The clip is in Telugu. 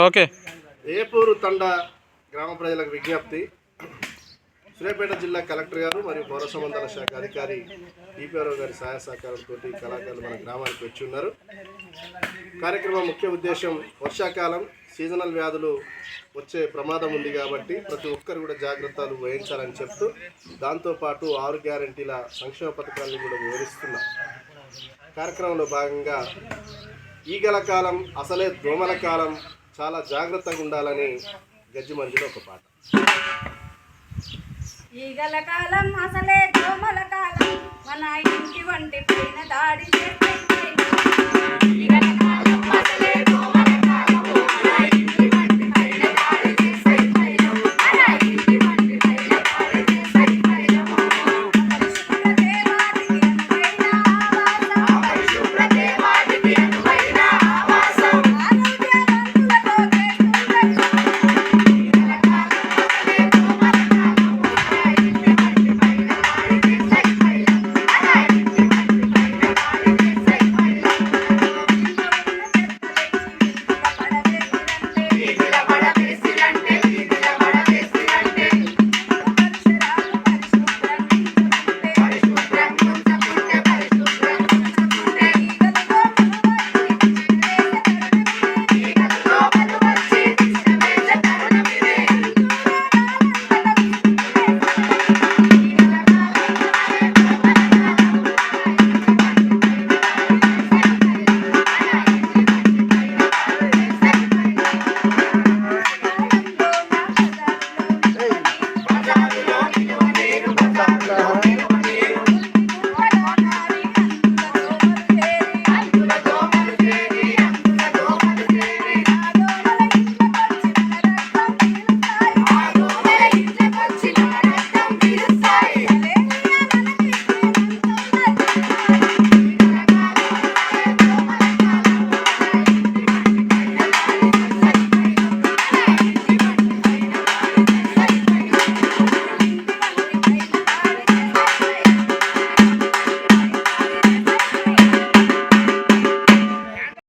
ఓకే. ఏపూరు తండ గ్రామ ప్రజలకు విజ్ఞప్తి. సూర్యాపేట జిల్లా కలెక్టర్ గారు మరియు పౌర సంబంధాల శాఖ అధికారి ఈపీఆర్ఓ గారి సహాయ సహకారంతో కళాకారులు మన గ్రామానికి వచ్చి ఉన్నారు. కార్యక్రమం ముఖ్య ఉద్దేశం వర్షాకాలం సీజనల్ వ్యాధులు వచ్చే ప్రమాదం ఉంది కాబట్టి ప్రతి ఒక్కరు కూడా జాగ్రత్తలు వహించాలని చెప్తూ దాంతోపాటు ఆరు గ్యారంటీల సంక్షేమ పథకాలను కూడా వివరిస్తున్నారు కార్యక్రమంలో భాగంగా ఈగల కాలం అసలే దోమల కాలం చాలా జాగ్రత్తగా ఉండాలని గజ్జి మందిలో ఒక పాట. ఈగల కాలం అసలే దోమల కాలం. మన ఇంటి వంటి పైన దాడి